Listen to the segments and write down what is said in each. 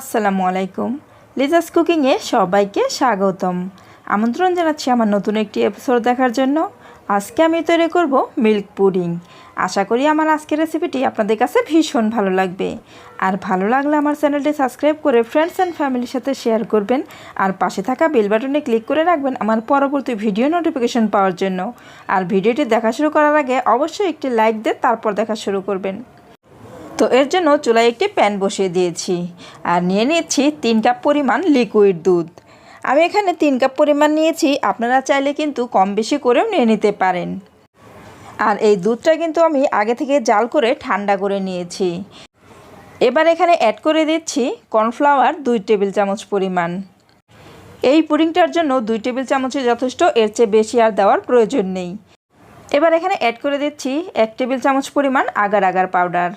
আসসালামু আলাইকুম। লিজাস কুকিংয়ে সবাইকে স্বাগতম। আমন্ত্রণ জানাচ্ছি আমার নতুন একটি এপিসোড দেখার জন্য। আজকে আমি তৈরি করব মিল্ক পুডিং আশা করি আমার আজকের রেসিপিটি আপনাদের কাছে ভীষণ ভালো লাগবে। আর ভালো লাগলে আমার চ্যানেলটি সাবস্ক্রাইব করে ফ্রেন্ডস অ্যান্ড ফ্যামিলির সাথে শেয়ার করবেন। আর পাশে থাকা বেল বাটনে ক্লিক করে রাখবেন আমার পরবর্তী ভিডিও নোটিফিকেশন পাওয়ার জন্য। আর ভিডিওটি দেখা শুরু করার আগে অবশ্যই একটি লাইক দিয়ে তারপর দেখা শুরু করবেন। তো এর জন্য চুলায় একটি প্যান বসিয়ে দিয়েছি আর নিয়ে নিচ্ছি তিন কাপ পরিমাণ লিকুইড দুধ। আমি এখানে তিন কাপ পরিমাণ নিয়েছি, আপনারা চাইলে কিন্তু কম বেশি করেও নিয়ে নিতে পারেন। আর এই দুধটা কিন্তু আমি আগে থেকে জাল করে ঠান্ডা করে নিয়েছি। এবার এখানে অ্যাড করে দিচ্ছি কর্নফ্লাওয়ার দুই টেবিল চামচ পরিমাণ। এই পুডিংটার জন্য দুই টেবিল চামচে যথেষ্ট, এর চেয়ে বেশি আর দেওয়ার প্রয়োজন নেই। এবার এখানে অ্যাড করে দিচ্ছি এক টেবিল চামচ পরিমাণ আগার আগার পাউডার।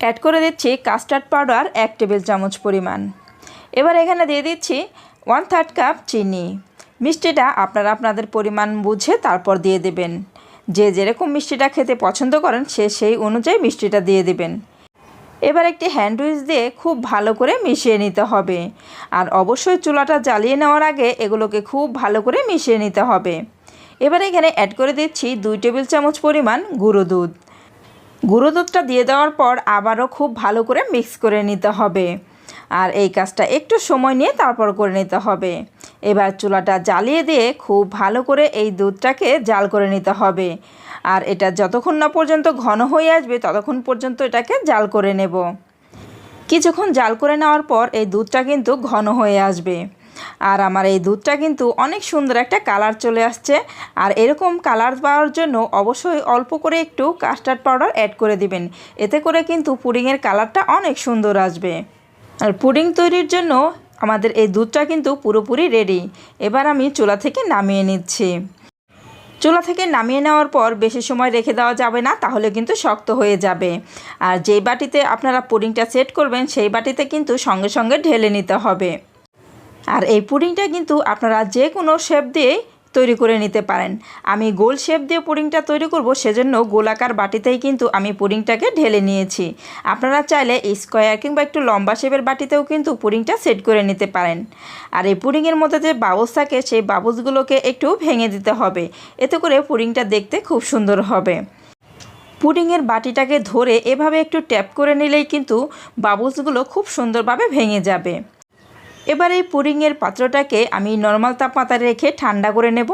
অ্যাড করে দিচ্ছি কাস্টার্ড পাউডার এক টেবিল চামচ পরিমাণ। এবার এখানে দিয়ে দিচ্ছি ওয়ান থার্ড কাপ চিনি। মিষ্টিটা আপনারা আপনাদের পরিমাণ বুঝে তারপর দিয়ে দেবেন। যে যেরকম মিষ্টিটা খেতে পছন্দ করেন, সে সেই অনুযায়ী মিষ্টিটা দিয়ে দেবেন। এবার একটি হ্যান্ড উইচ দিয়ে খুব ভালো করে মিশিয়ে নিতে হবে। আর অবশ্যই চুলাটা জ্বালিয়ে নেওয়ার আগে এগুলোকে খুব ভালো করে মিশিয়ে নিতে হবে। এবার এখানে অ্যাড করে দিচ্ছি দুই টেবিল চামচ পরিমাণ গুঁড়ো দুধ। গুঁড়ো দুধটা দিয়ে দেওয়ার পর আবারও খুব ভালো করে মিক্স করে নিতে হবে। আর এই কাজটা একটু সময় নিয়ে তারপর করে নিতে হবে। এবার চুলাটা জ্বালিয়ে দিয়ে খুব ভালো করে এই দুধটাকে জাল করে নিতে হবে। আর এটা যতক্ষণ না পর্যন্ত ঘন হয়ে আসবে, ততক্ষণ পর্যন্ত এটাকে জাল করে নেব। কিছুক্ষণ জাল করে নেওয়ার পর এই দুধটা কিন্তু ঘন হয়ে আসবে। আর আমার এই দুধটা কিন্তু অনেক সুন্দর একটা কালার চলে আসছে। আর এরকম কালার পাওয়ার জন্য অবশ্যই অল্প করে একটু কাস্টার্ড পাউডার অ্যাড করে দিবেন। এতে করে কিন্তু পুডিংয়ের কালারটা অনেক সুন্দর আসবে। আর পুডিং তৈরির জন্য আমাদের এই দুধটা কিন্তু পুরোপুরি রেডি এবার আমি চুলা থেকে নামিয়ে নিচ্ছি। চুলা থেকে নামিয়ে নেওয়ার পর বেশি সময় রেখে দেওয়া যাবে না, তাহলে কিন্তু শক্ত হয়ে যাবে। আর যেই বাটিতে আপনারা পুডিংটা সেট করবেন, সেই বাটিতে কিন্তু সঙ্গে সঙ্গে ঢেলে নিতে হবে। আর এই পুডিংটা কিন্তু আপনারা যে কোনো শেপ দিয়েই তৈরি করে নিতে পারেন। আমি গোল শেপ দিয়ে পুডিংটা তৈরি করব, সেজন্য গোলাকার বাটিতেই কিন্তু আমি পুডিংটাকে ঢেলে নিয়েছি। আপনারা চাইলে স্কোয়ার কিংবা একটু লম্বা শেপের বাটিতেও কিন্তু পুডিংটা সেট করে নিতে পারেন। আর এই পুডিংয়ের মধ্যে যে বাবুস থাকে, সেই বাবুসগুলোকে একটু ভেঙে দিতে হবে। এতে করে পুডিংটা দেখতে খুব সুন্দর হবে। পুডিংয়ের বাটিটাকে ধরে এভাবে একটু ট্যাপ করে নিলেই কিন্তু বাবুসগুলো খুব সুন্দরভাবে ভেঙে যাবে। এবার এই পুরিংয়ের পাত্রটাকে আমি নর্মাল তাপমাত্রায় রেখে ঠান্ডা করে নেব।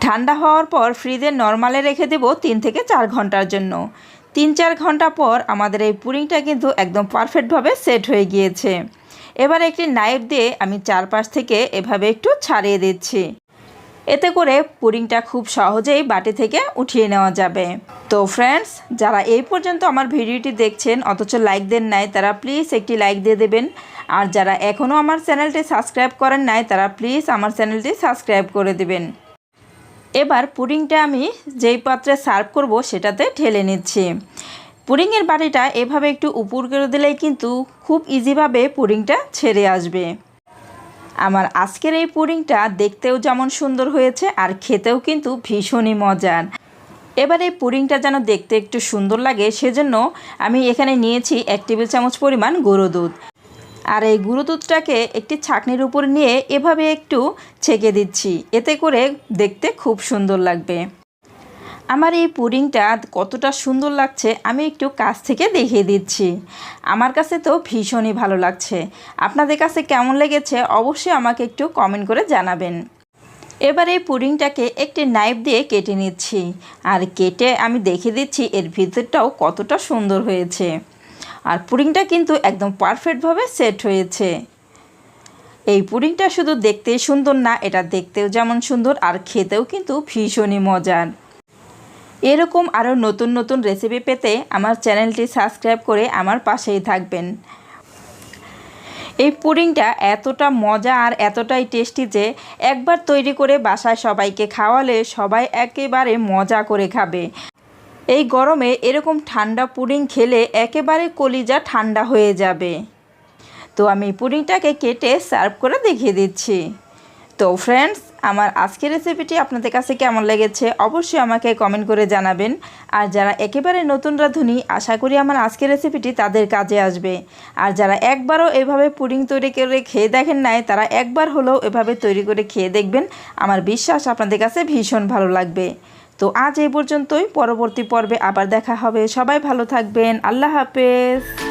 ঠান্ডা হওয়ার পর ফ্রিজে নর্মালে রেখে দেব তিন থেকে চার ঘণ্টার জন্য। তিন চার ঘণ্টা পর আমাদের এই পুরিংটা কিন্তু একদম পারফেক্টভাবে সেট হয়ে গিয়েছে। এবার একটি নাইফ দিয়ে আমি চারপাশ থেকে এভাবে একটু ছাড়িয়ে দিচ্ছি। এতে করে পুডিংটা খুব সহজেই বাটি থেকে উঠিয়ে নেওয়া যাবে। তো ফ্রেন্ডস যারা এই পর্যন্ত আমার ভিডিওটি দেখছেন, অথচ লাইক দেন নাই, তারা প্লিজ একটি লাইক দিয়ে দেবেন। আর যারা এখনও আমার চ্যানেলটি সাবস্ক্রাইব করেন নাই, তারা প্লিজ আমার চ্যানেলটি সাবস্ক্রাইব করে দেবেন। এবার পুডিংটা আমি যেই পাত্রে সার্ভ করব, সেটাতে ঢেলে নিচ্ছি। পুডিংয়ের বাটিটা এভাবে একটু উপর করে দিলেই কিন্তু খুব ইজিভাবে পুডিংটা ছেড়ে আসবে। আমার আজকের এই পুডিংটা দেখতেও যেমন সুন্দর হয়েছে, আর খেতেও কিন্তু ভীষণই মজার। এবার এই পুডিংটা যেন দেখতে একটু সুন্দর লাগে, সেজন্য আমি এখানে নিয়েছি এক টেবিল চামচ পরিমাণ গুঁড়ো দুধ। আর এই গুঁড়ো দুধটাকে একটি ছাকনির উপর নিয়ে এভাবে একটু ছেঁকে দিচ্ছি, এতে করে দেখতে খুব সুন্দর লাগবে। আমার এই পুডিংটা কতটা সুন্দর লাগছে আমি একটু কাছ থেকে দেখিয়ে দিচ্ছি। আমার কাছে তো ভীষণই ভালো লাগছে। আপনাদের কাছে কেমন লেগেছে অবশ্যই আমাকে একটু কমেন্ট করে জানাবেন। এবার এই পুডিংটাকে একটি নাইফ দিয়ে কেটে নিচ্ছি। আর কেটে আমি দেখে দিচ্ছি এর ভিতরটাও কতটা সুন্দর হয়েছে। আর পুডিংটা কিন্তু একদম পারফেক্টভাবে সেট হয়েছে। এই পুডিংটা শুধু দেখতেই সুন্দর না, এটা দেখতেও যেমন সুন্দর আর খেতেও কিন্তু ভীষণই মজার। এরকম আরও নতুন নতুন রেসিপি পেতে আমার চ্যানেলটি সাবস্ক্রাইব করে আমার পাশেই থাকবেন। এই পুডিংটা এতটা মজা আর এতটাই টেস্টি যে একবার তৈরি করে বাসায় সবাইকে খাওয়ালে সবাই একেবারে মজা করে খাবে। এই গরমে এরকম ঠান্ডা পুডিং খেলে একেবারে কলিজা ঠান্ডা হয়ে যাবে। তো আমি পুডিংটাকে কেটে সার্ভ করে দেখিয়ে দিচ্ছি। তো ফ্রেন্ডস আমার আজকের রেসিপিটি আপনাদের কাছে কেমন লেগেছে অবশ্যই আমাকে কমেন্ট করে জানাবেন। আর যারা একেবারে নতুন রাঁধুনি, আশা করি আমার আজকের রেসিপিটি তাদের কাজে আসবে। আর যারা একবারও এভাবে পুডিং তৈরি করে খেয়ে দেখেন নাই, তারা একবার হলেও এভাবে তৈরি করে খেয়ে দেখবেন। আমার বিশ্বাস আপনাদের কাছে ভীষণ ভালো লাগবে। তো আজ এই পর্যন্তই, পরবর্তী পর্বে আবার দেখা হবে। সবাই ভালো থাকবেন। আল্লাহ হাফেজ।